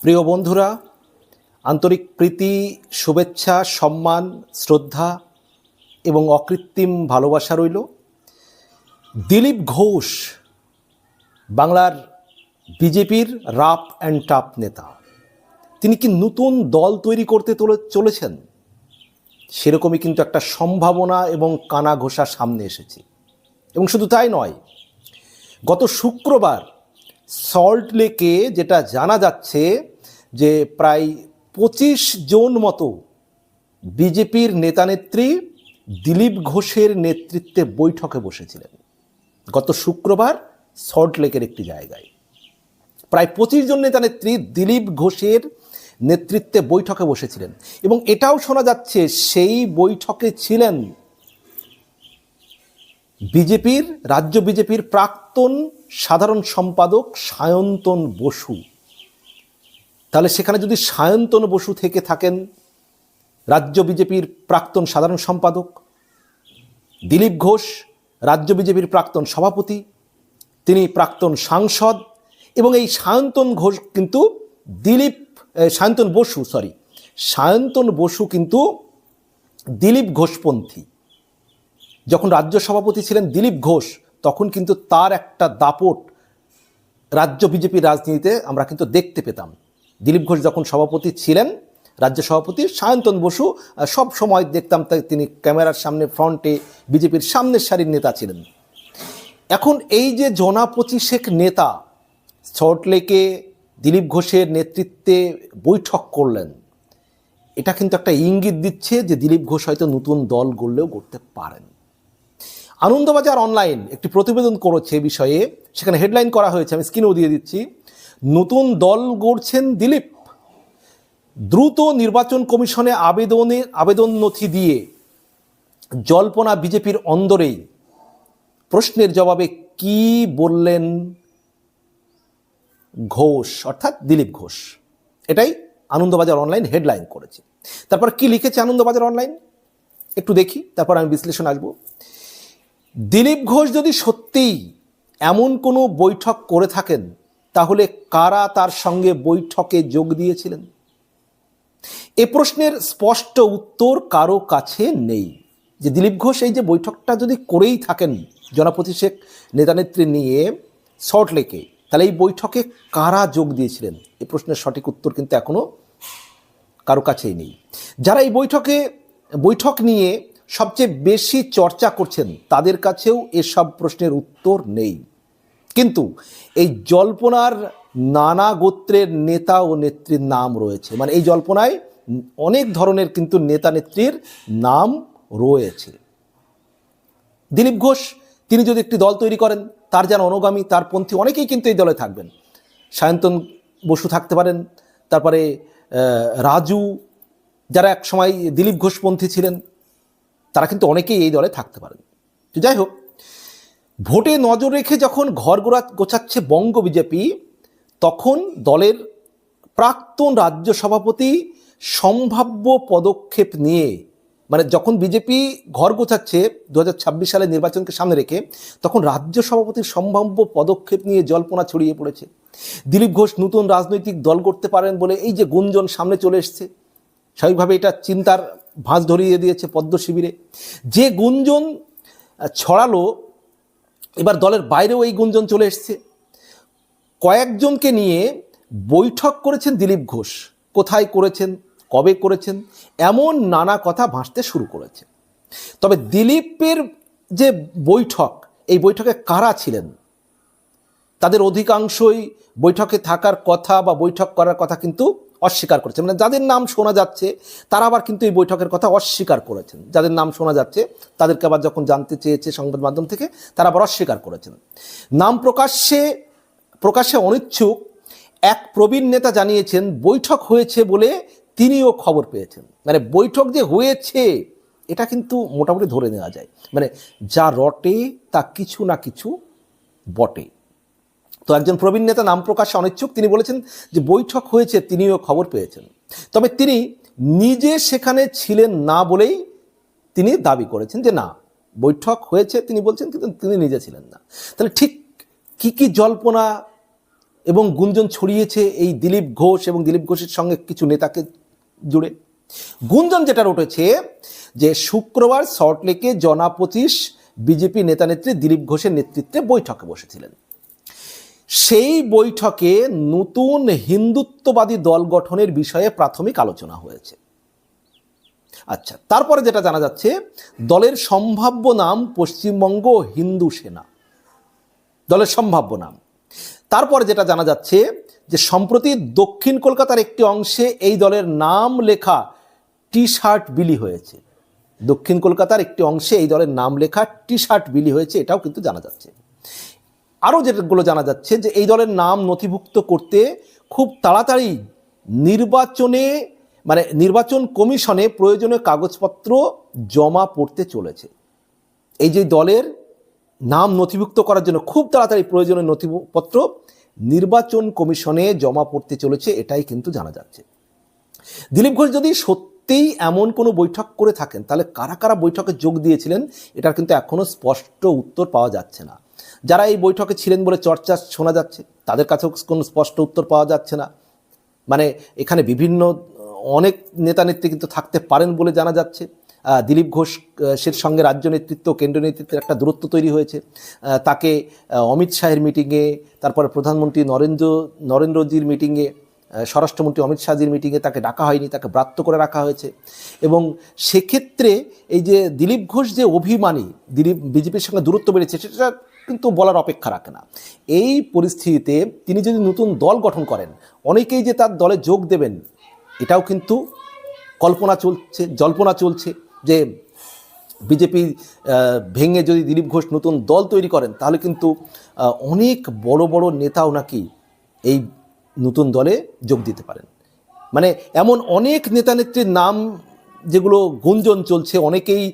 প্রিয় বন্ধুরা, আন্তরিক প্রীতি, শুভেচ্ছা, সম্মান, শ্রদ্ধা এবং অকৃত্রিম ভালোবাসা রইল। দিলীপ ঘোষ, বাংলার বিজেপির রাপ অ্যান্ড টাপ নেতা। তিনি কি নতুন দল তৈরি করতে চলেছেন? সেরকমই কিন্তু একটা সম্ভাবনা এবং কানা ঘোষা সামনে এসেছে। এবং শুধু তাই নয়, গত শুক্রবার সল্ট লেকে যেটা জানা যাচ্ছে যে প্রায় পঁচিশ জন মতো বিজেপির নেতানেত্রী দিলীপ ঘোষের নেতৃত্বে বৈঠকে বসেছিলেন। গত শুক্রবার সল্ট লেকের একটি জায়গায়। প্রায় পঁচিশ জন নেতানেত্রী দিলীপ ঘোষের নেতৃত্বে বৈঠকে বসেছিলেন এবং এটাও শোনা যাচ্ছে সেই বৈঠকে ছিলেন বিজেপির, রাজ্য বিজেপির প্রাক্তন সাধারণ সম্পাদক সায়ন্তন বসু। তাহলে সেখানে যদি সায়ন্তন বসু থেকে থাকেন রাজ্য বিজেপির প্রাক্তন সাধারণ সম্পাদক, দিলীপ ঘোষ, রাজ্য বিজেপির প্রাক্তন সভাপতি, তিনি প্রাক্তন সাংসদ, এবং এই সায়ন্তন ঘোষ কিন্তু দিলীপ সায়ন্তন বসু সরি সায়ন্তন বসু কিন্তু দিলীপ ঘোষপন্থী। যখন রাজ্য সভাপতি ছিলেন দিলীপ ঘোষ, তখন কিন্তু তার একটা দাপট রাজ্য বিজেপির রাজনীতিতে আমরা কিন্তু দেখতে পেতাম। দিলীপ ঘোষ যখন সভাপতি ছিলেন, রাজ্য সভাপতি সায়ন্তন বসু সব সময় দেখতাম তিনি ক্যামেরার সামনে ফ্রন্টে বিজেপির সামনের সারির নেতা ছিলেন। এখন এই যে জনা পঁচিশেক নেতা সল্টলেকে দিলীপ ঘোষের নেতৃত্বে বৈঠক করলেন, এটা কিন্তু একটা ইঙ্গিত দিচ্ছে যে দিলীপ ঘোষ হয়তো নতুন দল গড়লেও করতে পারেন। আনন্দবাজার অনলাইন একটি প্রতিবেদন করেছে বিষয়ে, সেখানে হেডলাইন করা হয়েছে, আমি স্ক্রিনেও দিয়ে দিচ্ছি। নতুন দল গড়ছেন দিলীপ। দ্রুত নির্বাচন কমিশনে আবেদনের আবেদন নথি দিয়ে জল্পনা বিজেপির অন্দরেই প্রশ্নের জবাবে কি বললেন ঘোষ, অর্থাৎ দিলীপ ঘোষ। এটাই আনন্দবাজার অনলাইন হেডলাইন করেছে। তারপর কি লিখেছে আনন্দবাজার অনলাইন? একটু দেখি, তারপর আমি বিশ্লেষণ আসব। দিলীপ ঘোষ যদি সত্যিই এমন কোনো বৈঠক করে থাকেন তাহলে কারা তার সঙ্গে বৈঠকে যোগ দিয়েছিলেন? এ প্রশ্নের স্পষ্ট উত্তর কারও কাছে নেই। যে দিলীপ ঘোষ এই যে বৈঠকটা যদি করেই থাকেন, জনপতি শেখ নেতানেত্রী নিয়ে শর্ট লেকে, তাহলে এই বৈঠকে কারা যোগ দিয়েছিলেন? এই প্রশ্নের সঠিক উত্তর কিন্তু এখনও কারও কাছেই নেই। যারা এই বৈঠকে, বৈঠক নিয়ে সবচেয়ে বেশি চর্চা করছেন, তাদের কাছেও এসব প্রশ্নের উত্তর নেই। কিন্তু এই জল্পনার নানা গোত্রের নেতা ও নেত্রীর নাম রয়েছে। মানে এই জল্পনায় অনেক ধরনের কিন্তু নেতা নেত্রীর নাম রয়েছে। দিলীপ ঘোষ, তিনি যদি একটি দল তৈরি করেন, তার যেন অনুগামী, তার পন্থী অনেকেই কিন্তু এই দলে থাকবেন। সায়ন্তন বসু থাকতে পারেন, তারপরে রাজু, যারা এক সময় দিলীপ ঘোষপন্থী ছিলেন, তারা কিন্তু অনেকেই এই দলে থাকতে পারেন। তো যাই হোক ভোটে নজর রেখে যখন ঘর গোড়া গোছাচ্ছে বঙ্গ বিজেপি, তখন দলের প্রাক্তন রাজ্য সভাপতি সম্ভাব্য পদক্ষেপ নিয়ে মানে যখন বিজেপি ঘর গোছাচ্ছে দু হাজার ছাব্বিশ সালে নির্বাচনকে সামনে রেখে, তখন রাজ্য সভাপতির সম্ভাব্য পদক্ষেপ নিয়ে জল্পনা ছড়িয়ে পড়েছে। দিলীপ ঘোষ নতুন রাজনৈতিক দল করতে পারেন বলে এই যে গুঞ্জন সামনে চলে এসছে, স্বাভাবিকভাবে এটা চিন্তার ভাঁজ ধরিয়ে দিয়েছে পদ্ম শিবিরে। যে গুঞ্জন ছড়ালো এবার দলের বাইরেও এই গুঞ্জন চলে এসছে। কয়েকজনকে নিয়ে বৈঠক করেছেন দিলীপ ঘোষ। কোথায় করেছেন? কবে করেছেন? এমন নানা কথা ভাসতে শুরু করেছে। তবে দিলীপের যে বৈঠক, এই বৈঠকে কারা ছিলেন? তাদের অধিকাংশই বৈঠকে থাকার কথা বা বৈঠক করার কথা কিন্তু অস্বীকার করেছে। মানে যাদের নাম শোনা যাচ্ছে, তারা আবার কিন্তু এই বৈঠকের কথা অস্বীকার করেছেন। যাদের নাম শোনা যাচ্ছে, তাদেরকে আবার যখন জানতে চেয়েছে সংবাদ মাধ্যম থেকে, তারা আবার অস্বীকার করেছেন। নাম প্রকাশ্যে প্রকাশ্যে অনিচ্ছুক, এক প্রবীণ নেতা জানিয়েছেন, বৈঠক হয়েছে বলে তিনিও খবর পেয়েছেন। মানে বৈঠক যে হয়েছে, এটা কিন্তু মোটামুটি ধরে নেওয়া যায়। মানে যা রটে, তা কিছু না কিছু বটে। তো একজন প্রবীণ নেতা নাম প্রকাশে অনিচ্ছুক, তিনি বলেছেন যে বৈঠক হয়েছে, তিনিও খবর পেয়েছেন। তবে তিনি নিজে সেখানে ছিলেন না বলেই তিনি দাবি করেছেন যে না, বৈঠক হয়েছে, তিনি বলছেন কিন্তু তিনি নিজে ছিলেন না। তাহলে ঠিক কি কি জল্পনা এবং গুঞ্জন ছড়িয়েছে এই দিলীপ ঘোষ এবং দিলীপ ঘোষের সঙ্গে কিছু নেতাকে জুড়ে? গুঞ্জন যেটা উঠেছে যে শুক্রবার সল্টলেকে জনাপতিশ বিজেপি নেতানেত্রী দিলীপ ঘোষের নেতৃত্বে বৈঠকে বসেছিলেন। সেই বৈঠকে নতুন হিন্দুত্ববাদী দল গঠনের বিষয়ে প্রাথমিক আলোচনা হয়েছে। আচ্ছা তারপরে যেটা জানা যাচ্ছে, দলের সম্ভাব্য নাম পশ্চিমবঙ্গ হিন্দু সেনা। দলের সম্ভাব্য নাম। তারপরে যেটা জানা যাচ্ছে যে, সম্প্রতি দক্ষিণ কলকাতার একটি অংশে এই দলের নাম লেখা টি শার্ট বিলি হয়েছে। দক্ষিণ কলকাতার একটি অংশে এই দলের নাম লেখা টি শার্ট বিলি হয়েছে, এটাও কিন্তু জানা যাচ্ছে। আরও যেগুলো জানা যাচ্ছে যে এই দলের নাম নথিভুক্ত করতে খুব তাড়াতাড়ি নির্বাচনে মানে নির্বাচন কমিশনে প্রয়োজনীয় কাগজপত্র জমা পড়তে চলেছে। এই যে দলের নাম নথিভুক্ত করার জন্য খুব তাড়াতাড়ি প্রয়োজনীয় নথিপত্র নির্বাচন কমিশনে জমা পড়তে চলেছে, এটাই কিন্তু জানা যাচ্ছে। দিলীপ ঘোষ, যদি সত্যিই এমন কোনো বৈঠক করে থাকেন, তাহলে কারা কারা বৈঠকে যোগ দিয়েছিলেন, এটার কিন্তু এখনও স্পষ্ট উত্তর পাওয়া যাচ্ছে না। যারা এই বৈঠকে ছিলেন বলে চর্চা শোনা যাচ্ছে, তাদের কাছেও কোনো স্পষ্ট উত্তর পাওয়া যাচ্ছে না। মানে এখানে বিভিন্ন, অনেক নেতা নেত্রী কিন্তু থাকতে পারেন বলে জানা যাচ্ছে। দিলীপ ঘোষ সের সঙ্গে রাজ্য নেতৃত্ব, কেন্দ্রীয় নেতৃত্বের একটা দূরত্ব তৈরি হয়েছে। তাকে অমিত শাহের মিটিংয়ে তারপরে প্রধানমন্ত্রী নরেন্দ্র, নরেন্দ্রজির মিটিংয়ে স্বরাষ্ট্রমন্ত্রী অমিত শাহজির মিটিংয়ে তাকে ডাকা হয়নি, তাকে ব্রাত্য করে রাখা হয়েছে। এবং সেক্ষেত্রে এই যে দিলীপ ঘোষ যে অভিমানী, দিলীপ, বিজেপির সঙ্গে দূরত্ব বেড়েছে, সেটা কিন্তু বলার অপেক্ষা রাখে না। এই পরিস্থিতিতে তিনি যদি নতুন দল গঠন করেন, অনেকেই যে তার দলে যোগ দেবেন, এটাও কিন্তু কল্পনা চলছে, জল্পনা চলছে যে বিজেপি ভেঙে যদি দিলীপ ঘোষ নতুন দল তৈরি করেন, তাহলে কিন্তু অনেক বড় বড় নেতাও নাকি এই নতুন দলে যোগ দিতে পারেন। মানে এমন অনেক নেতা নেত্রীর নাম যেগুলো গুঞ্জন চলছে, অনেকেই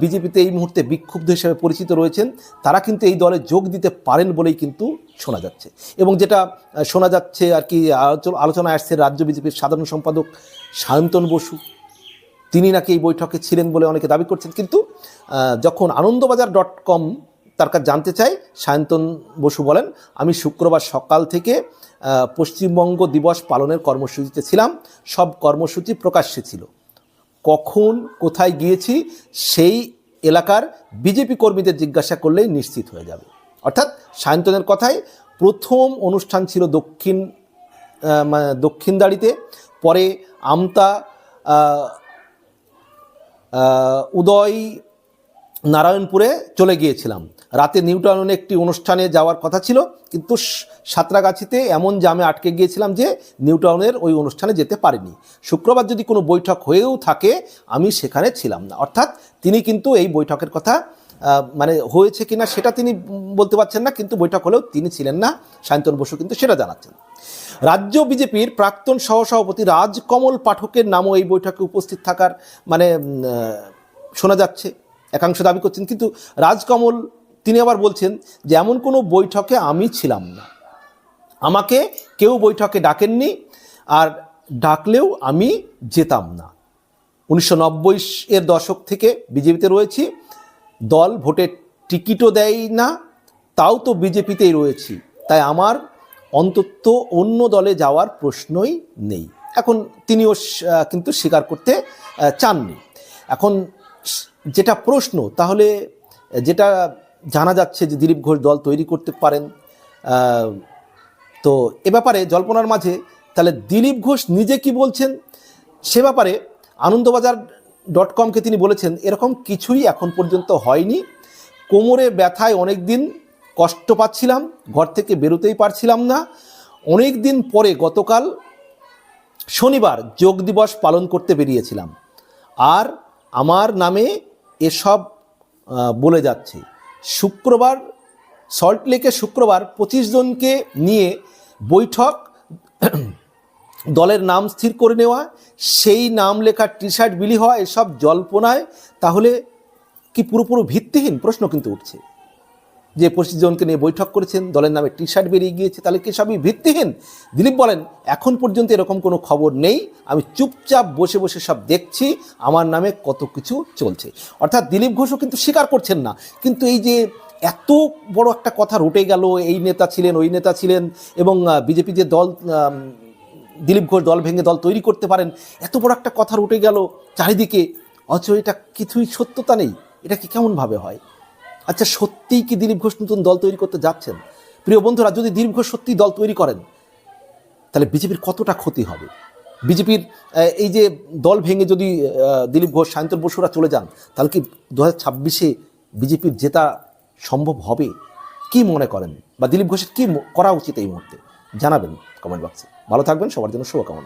বিজেপিতে এই মুহূর্তে বিক্ষুব্ধ হিসেবে পরিচিত রয়েছেন, তারা কিন্তু এই দলে যোগ দিতে পারেন বলেই কিন্তু শোনা যাচ্ছে। এবং যেটা শোনা যাচ্ছে আর কি আলোচ- আলোচনায় আসছে রাজ্য বিজেপির সাধারণ সম্পাদক সায়ন্তন বসু। তিনি নাকি এই বৈঠকে ছিলেন বলে অনেকে দাবি করছেন। কিন্তু যখন আনন্দবাজার ডট কম তার কাছে জানতে চাই সায়ন্তন বসু বলেন, আমি শুক্রবার সকাল থেকে পশ্চিমবঙ্গ দিবস পালনের কর্মসূচিতে ছিলাম। সব কর্মসূচি প্রকাশ্যে ছিল। কখন কোথায় গিয়েছি, সেই এলাকার বিজেপি কর্মীদের জিজ্ঞাসা করলেই নিশ্চিত হয়ে যাবে। অর্থাৎ সায়ন্তনের কথায় প্রথম অনুষ্ঠান ছিল দক্ষিণ মানে দক্ষিণদাড়িতে পরে আমতা উদয় নারায়ণপুরে চলে গিয়েছিলাম। রাতে নিউটাউনে একটি অনুষ্ঠানে যাওয়ার কথা ছিল, কিন্তু সাঁতরাগাছিতে এমন জামে আটকে গিয়েছিলাম যে নিউটাউনের ওই অনুষ্ঠানে যেতে পারিনি। শুক্রবার যদি কোনো বৈঠক হয়েও থাকে, আমি সেখানে ছিলাম না। অর্থাৎ তিনি কিন্তু এই বৈঠকের কথা মানে হয়েছে কিনা সেটা তিনি বলতে পারছেন না, কিন্তু বৈঠক হলেও তিনি ছিলেন না। সায়ন্তন বসু কিন্তু সেটা জানাচ্ছেন। রাজ্য বিজেপির প্রাক্তন সহসভাপতি রাজকমল পাঠকের নামও এই বৈঠকে উপস্থিত থাকার মানে শোনা যাচ্ছে। একাংশ দাবি করছেন। কিন্তু রাজকমল, তিনি আবার বলছেন যে, এমন কোনো বৈঠকে আমি ছিলাম না। আমাকে কেউ বৈঠকে ডাকেননি আর ডাকলেও আমি যেতাম না। উনিশশো নব্বই এর দশক থেকে বিজেপিতে রয়েছি। দল ভোটের টিকিটও দেয় না, তাও তো বিজেপিতেই রয়েছি। তাই আমার অন্তত অন্য দলে যাওয়ার প্রশ্নই নেই। এখন তিনিও কিন্তু স্বীকার করতে চাননি। এখন যেটা প্রশ্ন, তাহলে, যেটা জানা যাচ্ছে যে দিলীপ ঘোষ দল তৈরি করতে পারেন তো এ ব্যাপারে জল্পনার মাঝে, তাহলে দিলীপ ঘোষ নিজে কি বলছেন? সে ব্যাপারে আনন্দবাজার ডট কমকে তিনি বলেছেন, এরকম কিছুই এখন পর্যন্ত হয়নি। কোমরে ব্যথায় অনেক দিন কষ্ট পাচ্ছিলাম, ঘর থেকে বেরোতেই পারছিলাম না। অনেক দিন পরে গতকাল শনিবার যোগ দিবস পালন করতে বেরিয়েছিলাম। আর আমার নামে এসব বলে যাচ্ছে। শুক্রবার সল্টলেকে শুক্রবার পঁচিশ জনকে নিয়ে বৈঠক, দলের নাম স্থির করে নেওয়া, সেই নাম লেখা টি শার্ট বিলি হওয়া, এসব জল্পনায় তাহলে কি পুরোপুরি ভিত্তিহীন? প্রশ্ন কিন্তু উঠছে। যে পঁচিশ জনকে নিয়ে বৈঠক করেছেন, দলের নামে টি শার্ট বেরিয়ে গিয়েছে, তাহলে কি সবই ভিত্তিহীন? দিলীপ বলেন, এখন পর্যন্ত এরকম কোনো খবর নেই। আমি চুপচাপ বসে বসে সব দেখছি, আমার নামে কত কিছু চলছে। অর্থাৎ দিলীপ ঘোষও কিন্তু স্বীকার করছেন না। কিন্তু এই যে এত বড় একটা কথা রটে গেল, এই নেতা ছিলেন, ওই নেতা ছিলেন, এবং বিজেপি যে দল দিলীপ ঘোষ দল ভেঙে দল তৈরি করতে পারেন, এত বড় একটা কথা রটে গেল, চারিদিকে। অথচ এটা কিছুই সত্যতা নেই। এটা কি কেমনভাবে হয়? আচ্ছা সত্যিই কি দিলীপ ঘোষ নতুন দল তৈরি করতে যাচ্ছেন? প্রিয় বন্ধুরা, যদি দিলীপ ঘোষ সত্যিই দল তৈরি করেন, তাহলে বিজেপির কতটা ক্ষতি হবে? বিজেপির এই যে দল ভেঙে যদি দিলীপ ঘোষ সায়ন্তন বসুরা চলে যান, তাহলে কি দু ছাব্বিশে বিজেপির জেতা সম্ভব হবে? কি মনে করেন? বা দিলীপ ঘোষের কী করা উচিত এই মুহূর্তে? জানাবেন কমেন্ট বক্সে। ভালো থাকবেন, সবার জন্য শুভকামনা।